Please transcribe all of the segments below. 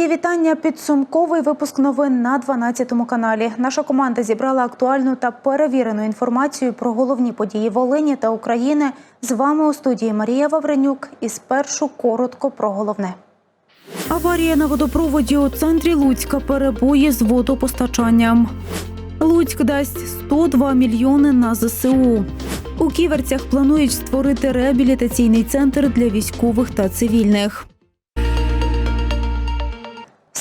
Мої вітання. Підсумковий випуск новин на 12 каналі. Наша команда зібрала актуальну та перевірену інформацію про головні події Волині та України. З вами у студії Марія Вавренюк. І спершу коротко про головне. Аварія на водопроводі у центрі Луцька перебої з водопостачанням. Луцьк дасть 102 мільйони на ЗСУ. У ківерцях планують створити реабілітаційний центр для військових та цивільних.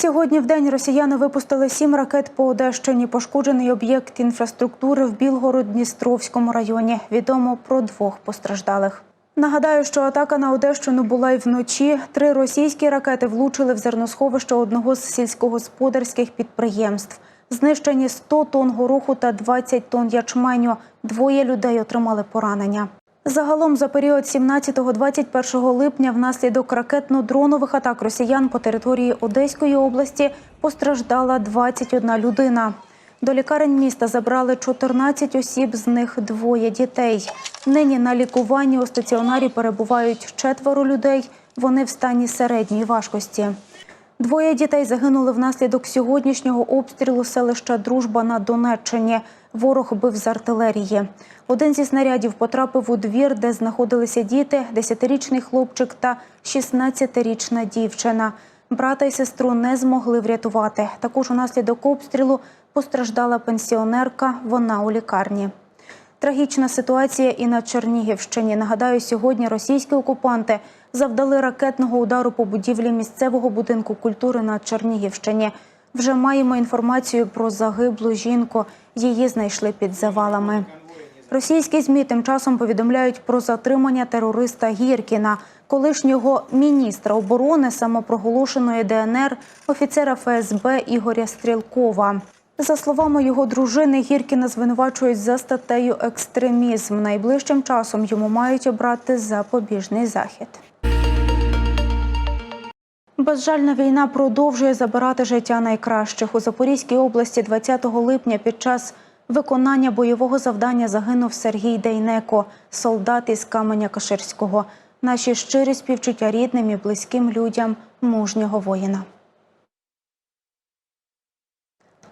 Сьогодні в день росіяни випустили сім ракет по Одещині. Пошкоджений об'єкт інфраструктури в Білгород-Дністровському районі. Відомо про двох постраждалих. Нагадаю, що атака на Одещину була й вночі. Три російські ракети влучили в зерносховище одного з сільськогосподарських підприємств. Знищені 100 тонн гороху та 20 тонн ячменю. Двоє людей отримали поранення. Загалом за період 17-21 липня внаслідок ракетно-дронових атак росіян по території Одеської області постраждала 21 людина. До лікарень міста забрали 14 осіб, з них двоє дітей. Нині на лікуванні у стаціонарі перебувають четверо людей. Вони в стані середньої важкості. Двоє дітей загинули внаслідок сьогоднішнього обстрілу селища Дружба на Донеччині. Ворог бив з артилерії. Один зі снарядів потрапив у двір, де знаходилися діти, 10-річний хлопчик та 16-річна дівчина. Брата і сестру не змогли врятувати. Також унаслідок обстрілу постраждала пенсіонерка. Вона у лікарні. Трагічна ситуація і на Чернігівщині. Нагадаю, сьогодні російські окупанти завдали ракетного удару по будівлі місцевого будинку культури на Чернігівщині. Вже маємо інформацію про загиблу жінку. Її знайшли під завалами. Російські змі тим часом повідомляють про затримання терориста Гіркіна, колишнього міністра оборони самопроголошеної ДНР, офіцера ФСБ Ігоря Стрілкова. За словами його дружини, Гіркіна звинувачують за статтею екстремізм. Найближчим часом йому мають обрати запобіжний захід. Безжальна війна продовжує забирати життя найкращих. У Запорізькій області 20 липня під час виконання бойового завдання загинув Сергій Дейнеко, солдат із Каменя Каширського. Наші щирі співчуття рідним і близьким людям мужнього воїна.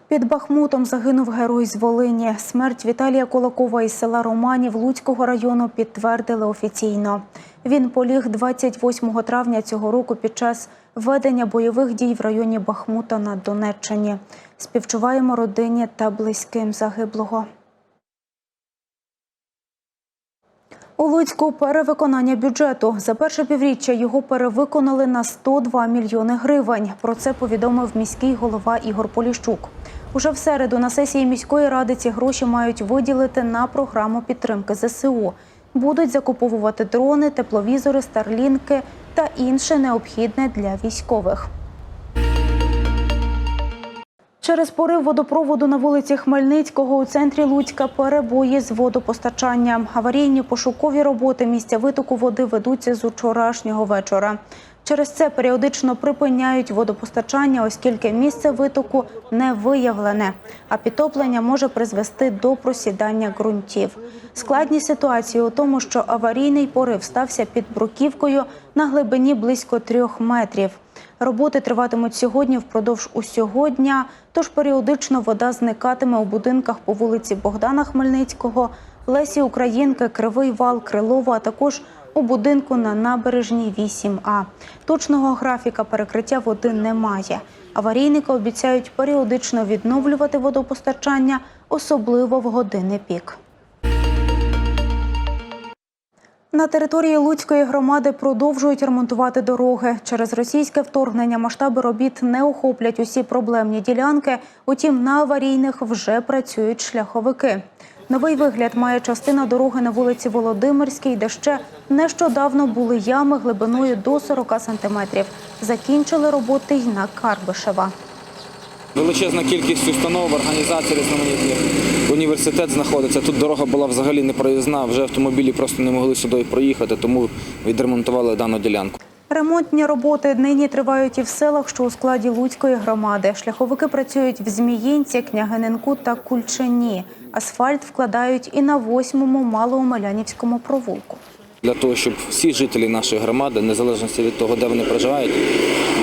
Під Бахмутом загинув герой з Волині. Смерть Віталія Кулакова із села Романів Луцького району підтвердили офіційно. Він поліг 28 травня цього року під час ведення бойових дій в районі Бахмута на Донеччині. Співчуваємо родині та близьким загиблого. У Луцьку перевиконання бюджету. За перше півріччя його перевиконали на 102 мільйони гривень. Про це повідомив міський голова Ігор Поліщук. Уже в середу на сесії міської ради ці гроші мають виділити на програму підтримки ЗСУ. Будуть закуповувати дрони, тепловізори, старлінки та інше необхідне для військових. Через порив водопроводу на вулиці Хмельницького у центрі Луцька перебої з водопостачанням. Аварійні пошукові роботи місця витоку води ведуться з учорашнього вечора. Через це періодично припиняють водопостачання, оскільки місце витоку не виявлене, а підтоплення може призвести до просідання ґрунтів. Складність ситуації у тому, що аварійний порив стався під бруківкою на глибині близько трьох метрів. Роботи триватимуть сьогодні впродовж усього дня, тож періодично вода зникатиме у будинках по вулиці Богдана Хмельницького, Лесі Українки, Кривий Вал, Крилова, а також у будинку на набережній 8А. Точного графіка перекриття води немає. Аварійники обіцяють періодично відновлювати водопостачання, особливо в години пік. На території Луцької громади продовжують ремонтувати дороги. Через російське вторгнення масштаби робіт не охоплять усі проблемні ділянки. Утім, на аварійних вже працюють шляховики. Новий вигляд має частина дороги на вулиці Володимирській, де ще нещодавно були ями глибиною до 40 сантиметрів. Закінчили роботи й на Карбишева. Величезна кількість установ, організацій різноманітних. Університет знаходиться. Тут дорога була взагалі не проїзна, вже автомобілі просто не могли сюди проїхати, тому відремонтували дану ділянку. Ремонтні роботи нині тривають і в селах, що у складі Луцької громади. Шляховики працюють в Зміїнці, Княгининку та Кульчині. Асфальт вкладають і на восьмому малоомелянівському провулку. Для того, щоб всі жителі нашої громади, незалежно від того, де вони проживають,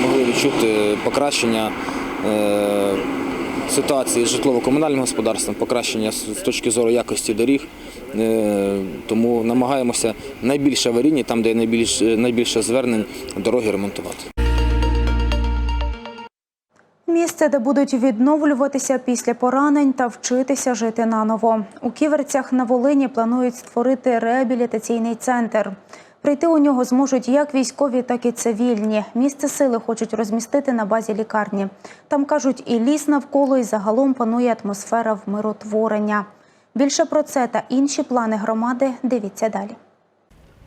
могли відчути покращення е, ситуації з житлово-комунальним господарством, покращення з з точки зору якості доріг. Е, Тому намагаємося найбільше аварійні, там, де є найбільш, найбільше звернень, дороги ремонтувати. Місце, де будуть відновлюватися після поранень та вчитися жити наново. У Ківерцях на Волині планують створити реабілітаційний центр. Прийти у нього зможуть як військові, так і цивільні. Місце сили хочуть розмістити на базі лікарні. Там кажуть, і ліс навколо, і загалом панує атмосфера вмиротворення. Більше про це та інші плани громади дивіться далі.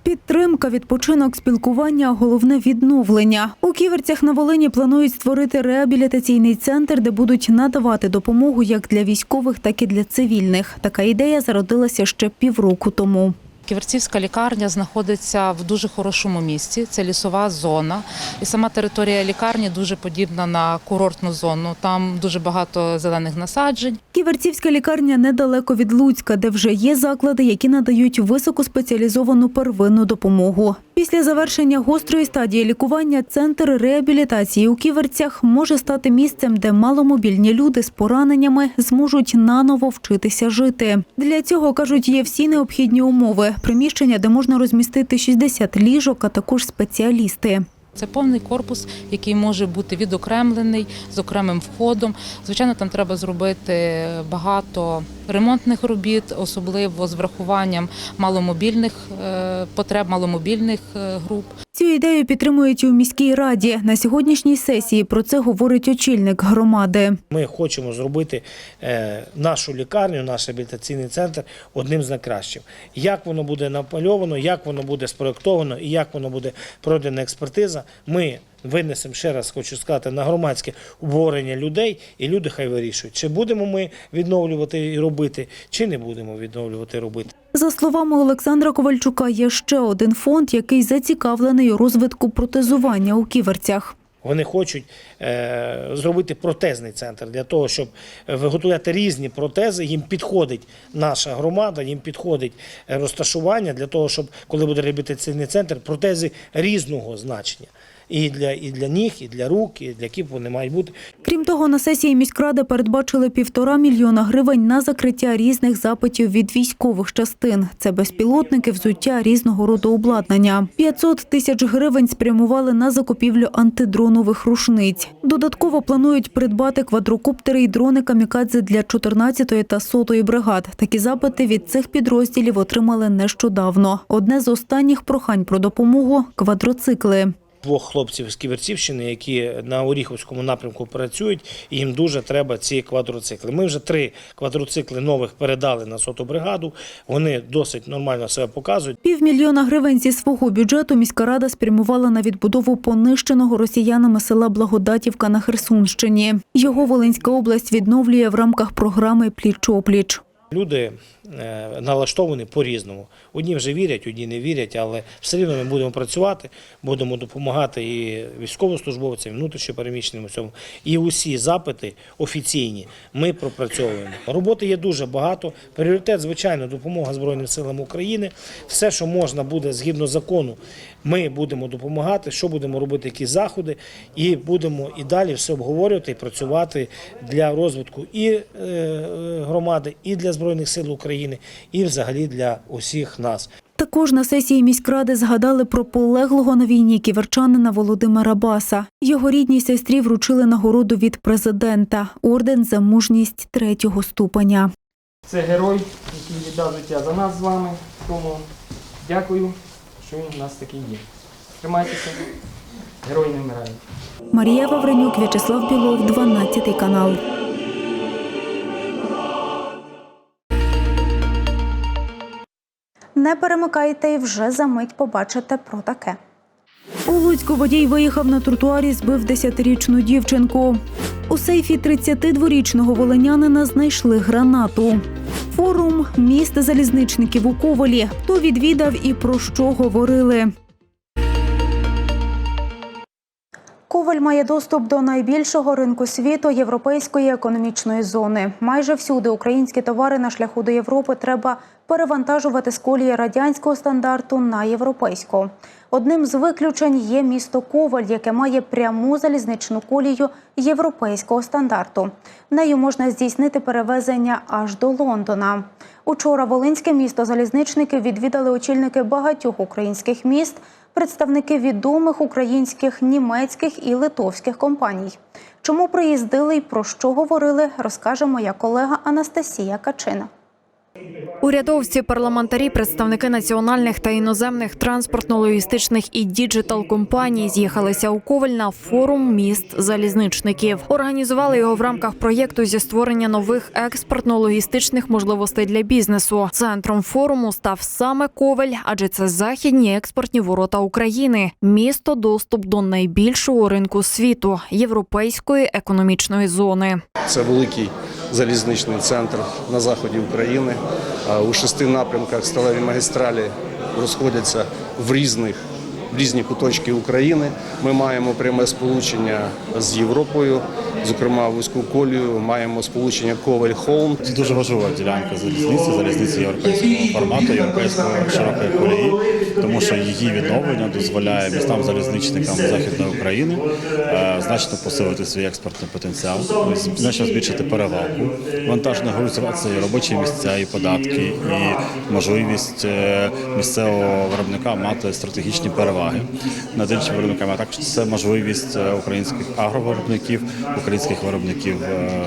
Підтримка, відпочинок, спілкування, головне відновлення. У Ківерцях на Волині планують створити реабілітаційний центр, де будуть надавати допомогу як для військових, так і для цивільних. Така ідея зародилася ще півроку тому. Ківерцівська лікарня знаходиться в дуже хорошому місці. Це лісова зона, і сама територія лікарні дуже подібна на курортну зону. Там дуже багато зелених насаджень. Ківерцівська лікарня недалеко від Луцька, де вже є заклади, які надають високоспеціалізовану первинну допомогу. Після завершення гострої стадії лікування центр реабілітації у Ківерцях може стати місцем, де маломобільні люди з пораненнями зможуть наново вчитися жити. Для цього кажуть, є всі необхідні умови: приміщення, де можна розмістити 60 ліжок, а також спеціалісти. Це повний корпус, який може бути відокремлений з окремим входом. Звичайно, там треба зробити багато ремонтних робіт, особливо з врахуванням маломобільних е, потреб маломобільних е, груп. Цю ідею підтримують і у міській раді. На сьогоднішній сесії про це говорить очільник громади. Ми хочемо зробити е, нашу лікарню, наш реабілітаційний центр одним з найкращих. Як воно буде напальовано, як воно буде спроєктовано і як воно буде пройдена експертиза, ми винесемо ще раз, хочу сказати, на громадське обговорення людей, і люди хай вирішують, чи будемо ми відновлювати і робити, чи не будемо відновлювати і робити. За словами Олександра Ковальчука, є ще один фонд, який зацікавлений у розвитку протезування у ківерцях. Вони хочуть е, зробити протезний центр для того, щоб виготовляти різні протези. Їм підходить наша громада, їм підходить розташування для того, щоб коли буде реабілітаційний центр, протези різного значення. І для, і для ніг, і для рук, і для кіп вони мають бути. Крім того, на сесії міськради передбачили півтора мільйона гривень на закриття різних запитів від військових частин. Це безпілотники, взуття різного роду обладнання. 500 тисяч гривень спрямували на закупівлю антидронових рушниць. Додатково планують придбати квадрокоптери і дрони камікадзе для 14-ї та 100-ї бригад. Такі запити від цих підрозділів отримали нещодавно. Одне з останніх прохань про допомогу квадроцикли. Двох хлопців з Ківерцівщини, які на Оріховському напрямку працюють, і їм дуже треба ці квадроцикли. Ми вже три квадроцикли нових передали на соту бригаду. Вони досить нормально себе показують. Півмільйона гривень зі свого бюджету міська рада спрямувала на відбудову понищеного росіянами села Благодатівка на Херсонщині. Його Волинська область відновлює в рамках програми Пліч-опліч. Люди е, налаштовані по-різному. Одні вже вірять, одні не вірять, але все рівно ми будемо працювати, будемо допомагати і військовослужбовцям, і внутрішньопереміщеним усьому. І усі запити офіційні ми пропрацьовуємо. Роботи є дуже багато. Пріоритет, звичайно, допомога Збройним силам України. Все, що можна буде згідно закону, ми будемо допомагати, що будемо робити, які заходи, і будемо і далі все обговорювати і працювати для розвитку і е, громади, і для Збройних сил України, і взагалі для усіх нас. Також на сесії міськради згадали про полеглого на війні ківерчанина Володимира Баса. Його рідній сестрі вручили нагороду від президента орден за мужність третього ступеня. Це герой, який віддав життя за нас з вами. Тому дякую, що він у нас такий є. Тримайтеся, герої не вмирають. Марія Вавренюк, В'ячеслав Білов, 12 канал. Не перемикайте і вже за мить побачите про таке. У Луцьку водій виїхав на тротуарі, збив 10-річну дівчинку. У сейфі 32-річного волинянина знайшли гранату. Форум міст залізничників у Ковалі. Хто відвідав і про що говорили. Коваль має доступ до найбільшого ринку світу європейської економічної зони. Майже всюди українські товари на шляху до Європи треба перевантажувати з колії радянського стандарту на європейську. Одним з виключень є місто Коваль, яке має пряму залізничну колію європейського стандарту. Нею можна здійснити перевезення аж до Лондона. Учора Волинське місто залізничники відвідали очільники багатьох українських міст, представники відомих українських, німецьких і литовських компаній. Чому приїздили і про що говорили, розкаже моя колега Анастасія Качина. Урядовці, парламентарі, представники національних та іноземних транспортно-логістичних і діджитал компаній з'їхалися у Коваль на форум міст залізничників. Організували його в рамках проєкту зі створення нових експортно-логістичних можливостей для бізнесу. Центром форуму став саме Коваль, адже це західні експортні ворота України. Місто доступ до найбільшого ринку світу європейської економічної зони. Це великий залізничний центр на заході України. У шести напрямках сталеві магістралі розходяться в різних різні куточки України. Ми маємо пряме сполучення з Європою, зокрема вузьку колію, маємо сполучення Коваль Холм. Це дуже важлива ділянка залізниці, залізниці європейського формату, європейської широкої колії, тому що її відновлення дозволяє містам залізничникам Західної України е, значно посилити свій експортний потенціал, значно збільшити перевагу вантажних грузів, а це і робочі місця, і податки, і можливість е, місцевого виробника мати стратегічні переваги над іншими виробниками. А також це можливість е, українських агровиробників, українських виробників е,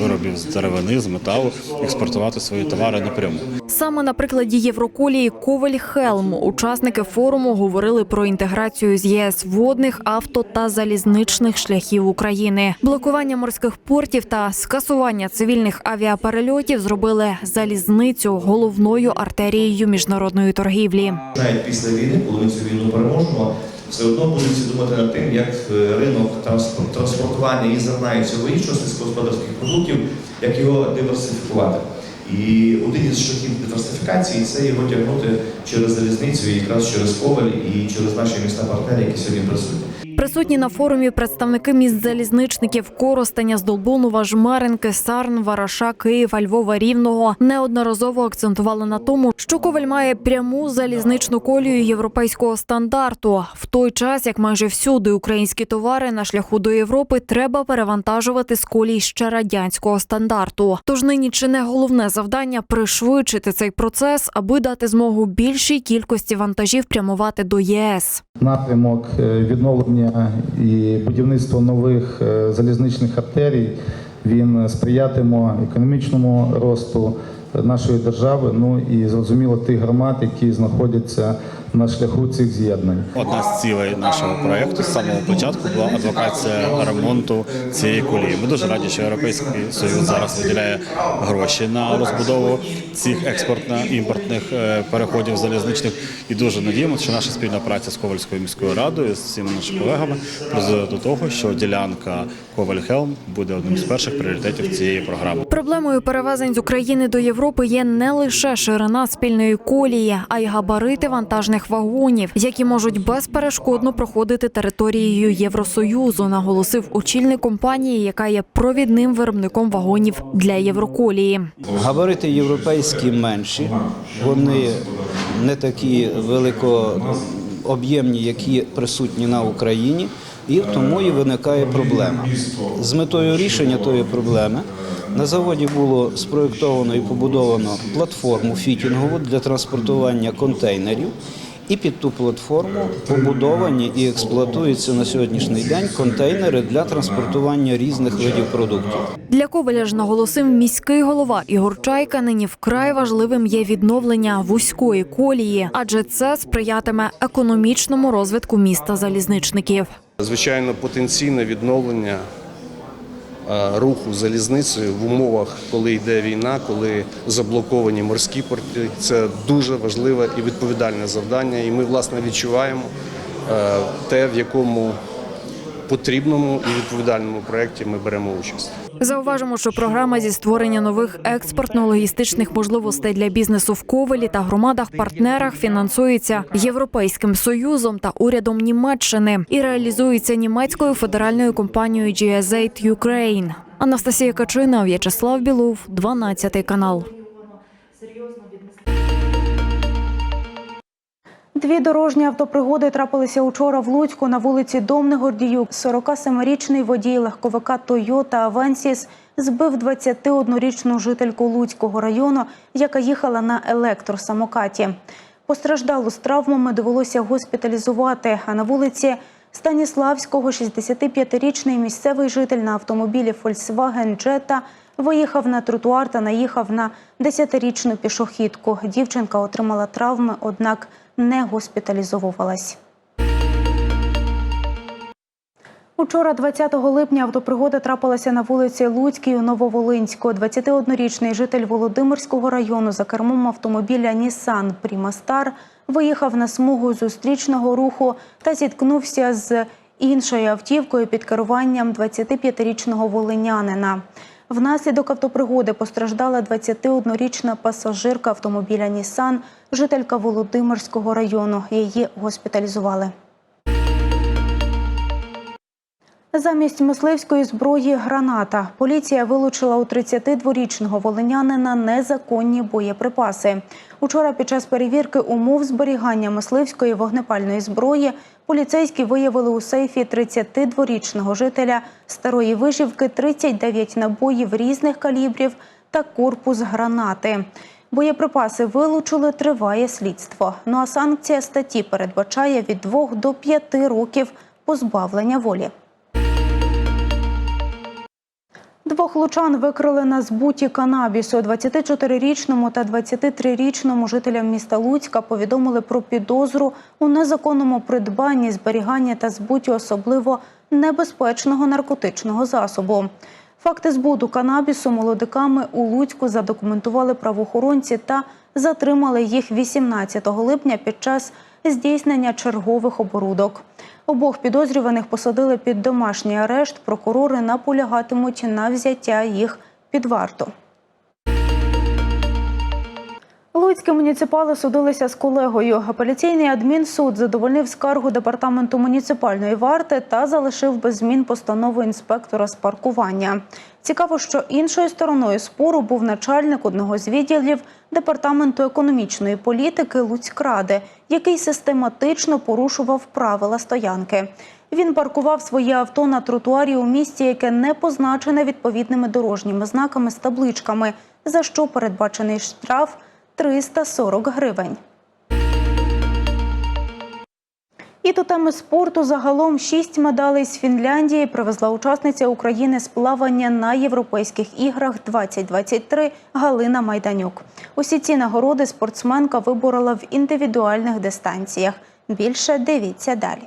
виробів з деревини, з металу експортувати свої товари напряму. Саме на прикладі Євроколії Коваль Хелм учасники форуму говорили про інтеграцію з ЄС водних, авто та залізничних шляхів України. Блокування морських портів та скасування цивільних авіаперельотів зробили залізницю головною артерією міжнародної торгівлі. навіть після війни, коли ми цю війну переможемо, все одно будуть думати над тим, як е, ринок транспорт- транспортування і зерна і всього іншого сільськогосподарських продуктів, як його диверсифікувати. І один із шляхів диверсифікації це його тягнути через залізницю, якраз через Коваль і через наші міста партнери, які сьогодні присутні. Присутні на форумі представники міст залізничників Коростеня, Здолбунова, Жмеренки, Сарн, Вараша, Києва, Львова, Рівного неодноразово акцентували на тому, що Коваль має пряму залізничну колію європейського стандарту. В той час, як майже всюди українські товари на шляху до Європи треба перевантажувати з колій ще радянського стандарту. Тож нині чи не головне завдання пришвидшити цей процес, аби дати змогу більшій кількості вантажів прямувати до ЄС. напрямок е, відновлення і будівництво нових е, залізничних артерій. Він сприятиме економічному росту нашої держави. Ну і зрозуміло тих громад, які знаходяться на шляху цих з'єднань. Одна з цілей нашого проекту з самого початку була адвокація ремонту цієї колії. Ми дуже раді, що Європейський Союз зараз виділяє гроші на розбудову цих експортно-імпортних е, переходів залізничних. І дуже надіємося, що наша спільна праця з Ковальською міською радою з всіма нашими колегами призведе до того, що ділянка Коваль-Хелм буде одним з перших пріоритетів цієї програми. Проблемою перевезень з України до Європи є не лише ширина спільної колії, а й габарити вантажних вагонів, які можуть безперешкодно проходити територією Євросоюзу, наголосив очільник компанії, яка є провідним виробником вагонів для Євроколії. Габарити європейські менші, вони не такі великооб'ємні, які присутні на Україні, і тому і виникає проблема. З метою рішення тої проблеми на заводі було спроєктовано і побудовано платформу фітінгову для транспортування контейнерів. І під ту платформу побудовані і експлуатуються на сьогоднішній день контейнери для транспортування різних видів продуктів. Для Коваля ж наголосив міський голова Ігор Чайка. Нині вкрай важливим є відновлення вузької колії, адже це сприятиме економічному розвитку міста залізничників. Звичайно, потенційне відновлення руху залізницею в умовах, коли йде війна, коли заблоковані морські порти, це дуже важливе і відповідальне завдання. І ми, власне, відчуваємо е, те, в якому потрібному і відповідальному проєкті ми беремо участь. Зауважимо, що програма зі створення нових експортно-логістичних можливостей для бізнесу в Ковелі та громадах-партнерах фінансується Європейським союзом та урядом Німеччини і реалізується німецькою федеральною компанією GS8 Ukraine. Анастасія Качина, В'ячеслав Білов, 12 канал. Дві дорожні автопригоди трапилися учора в Луцьку на вулиці Домни Гордіюк. 47-річний водій легковика Toyota Авенсіс збив 21-річну жительку Луцького району, яка їхала на електросамокаті. Постраждалу з травмами довелося госпіталізувати. А на вулиці Станіславського 65-річний місцевий житель на автомобілі Volkswagen Jetta виїхав на тротуар та наїхав на 10-річну пішохідку. Дівчинка отримала травми, однак не госпіталізовувалась. Учора, 20 липня, автопригода трапилася на вулиці Луцькій у Нововолинську. 21-річний житель Володимирського району за кермом автомобіля Нісан Прімастар виїхав на смугу зустрічного руху та зіткнувся з іншою автівкою під керуванням 25-річного волинянина. Внаслідок автопригоди постраждала 21-річна пасажирка автомобіля Нісан, жителька Володимирського району. Її госпіталізували. Замість мисливської зброї граната поліція вилучила у 32-річного волинянина незаконні боєприпаси. Учора під час перевірки умов зберігання мисливської вогнепальної зброї поліцейські виявили у сейфі 32-річного жителя старої вижівки 39 набоїв різних калібрів та корпус гранати. Боєприпаси вилучили, триває слідство. Ну а санкція статті передбачає від 2 до 5 років позбавлення волі. Двох лучан викрили на збуті канабісу. 24-річному та 23-річному жителям міста Луцька повідомили про підозру у незаконному придбанні, зберіганні та збуті особливо небезпечного наркотичного засобу. Факти збуту канабісу молодиками у Луцьку задокументували правоохоронці та затримали їх 18 липня під час здійснення чергових оборудок. Обох підозрюваних посадили під домашній арешт. Прокурори наполягатимуть на взяття їх під варту. Луцькі муніципали судилися з колегою. Апеляційний адмінсуд задовольнив скаргу департаменту муніципальної варти та залишив без змін постанову інспектора з паркування. Цікаво, що іншою стороною спору був начальник одного з відділів департаменту економічної політики Луцькради, який систематично порушував правила стоянки. Він паркував своє авто на тротуарі у місті, яке не позначене відповідними дорожніми знаками з табличками, за що передбачений штраф 340 гривень. І до теми спорту загалом шість медалей з Фінляндії привезла учасниця України з плавання на Європейських іграх 2023 Галина Майданюк. Усі ці нагороди спортсменка виборола в індивідуальних дистанціях. Більше дивіться далі.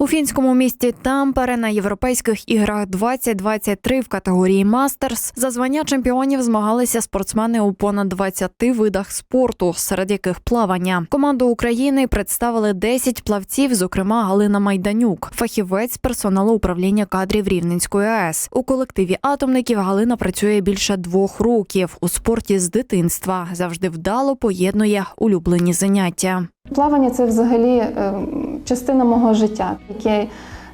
У фінському місті Тампере на європейських іграх 2023 в категорії Мастерс за звання чемпіонів змагалися спортсмени у понад 20 видах спорту, серед яких плавання. Команду України представили 10 плавців, зокрема Галина Майданюк, фахівець персоналу управління кадрів Рівненської АЕС. У колективі атомників Галина працює більше двох років у спорті з дитинства. Завжди вдало поєднує улюблені заняття. Плавання це взагалі е, частина мого життя, яке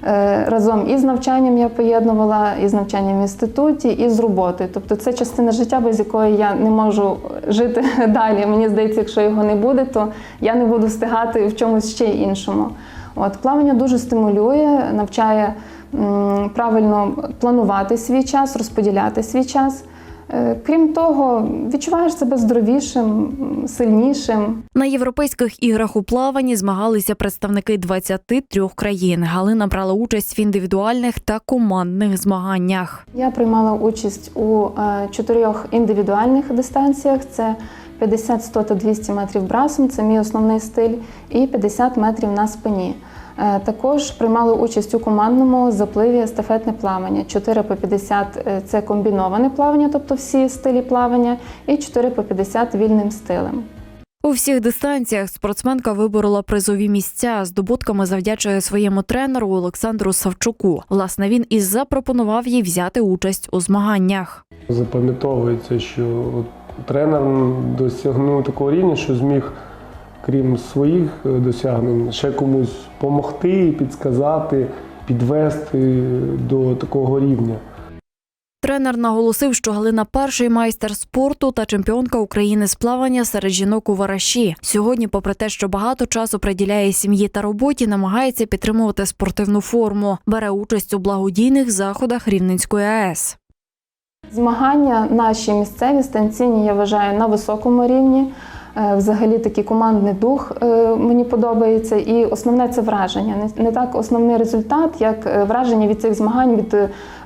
е, разом із навчанням я поєднувала, і з навчанням в інституті, і з роботою. Тобто це частина життя, без якої я не можу жити далі. Мені здається, якщо його не буде, то я не буду встигати в чомусь ще іншому. От плавання дуже стимулює, навчає правильно планувати свій час, розподіляти свій час. Е, Крім того, відчуваєш себе здоровішим, сильнішим. На європейських іграх у плаванні змагалися представники 23 країн. Галина брала участь в індивідуальних та командних змаганнях. Я приймала участь у е, чотирьох індивідуальних дистанціях: це 50, 100 та 200 метрів брасом, це мій основний стиль, і 50 метрів на спині. Е, Також приймала участь у командному запливі естафетне плавання. 4 по 50 – це комбіноване плавання, тобто всі стилі плавання, і 4 по 50 вільним стилем. У всіх дистанціях спортсменка виборола призові місця. Здобутками завдячує своєму тренеру Олександру Савчуку. Власне, він і запропонував їй взяти участь у змаганнях. Запам'ятовується, що тренер досягнув такого рівня, що зміг, крім своїх е, досягнень, ще комусь допомогти, підсказати, підвести до такого рівня. Тренер наголосив, що Галина перший майстер спорту та чемпіонка України з плавання серед жінок у вараші. Сьогодні, попри те, що багато часу приділяє сім'ї та роботі, намагається підтримувати спортивну форму, бере участь у благодійних заходах Рівненської АЕС. Змагання наші місцеві станційні я вважаю на високому рівні. Е, Взагалі такий командний дух е, мені подобається. І основне це враження. Не- так основний результат, як е, враження від цих змагань, від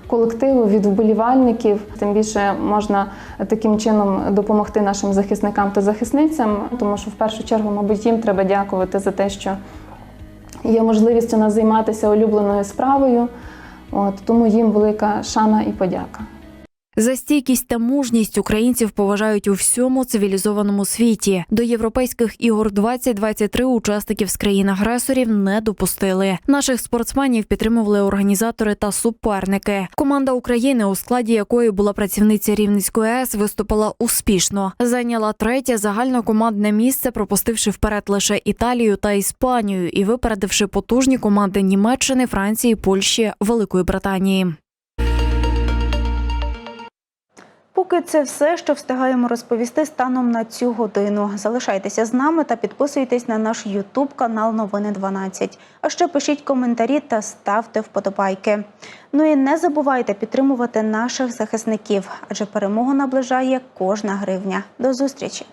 колективу, від вболівальників. Тим більше можна таким чином допомогти нашим захисникам та захисницям, тому що в першу чергу, мабуть, їм треба дякувати за те, що є можливість у нас займатися улюбленою справою. От, тому їм велика шана і подяка. За стійкість та мужність українців поважають у всьому цивілізованому світі. До європейських ігор 2023 учасників з країн-агресорів не допустили. Наших спортсменів підтримували організатори та суперники. Команда України, у складі якої була працівниця Рівненської АЕС, виступила успішно. Зайняла третє загальнокомандне місце, пропустивши вперед лише Італію та Іспанію і випередивши потужні команди Німеччини, Франції, Польщі, Великої Британії. Поки це все, що встигаємо розповісти станом на цю годину. Залишайтеся з нами та підписуйтесь на наш Ютуб канал Новини 12. А ще пишіть коментарі та ставте вподобайки. Ну і не забувайте підтримувати наших захисників, адже перемогу наближає кожна гривня. До зустрічі!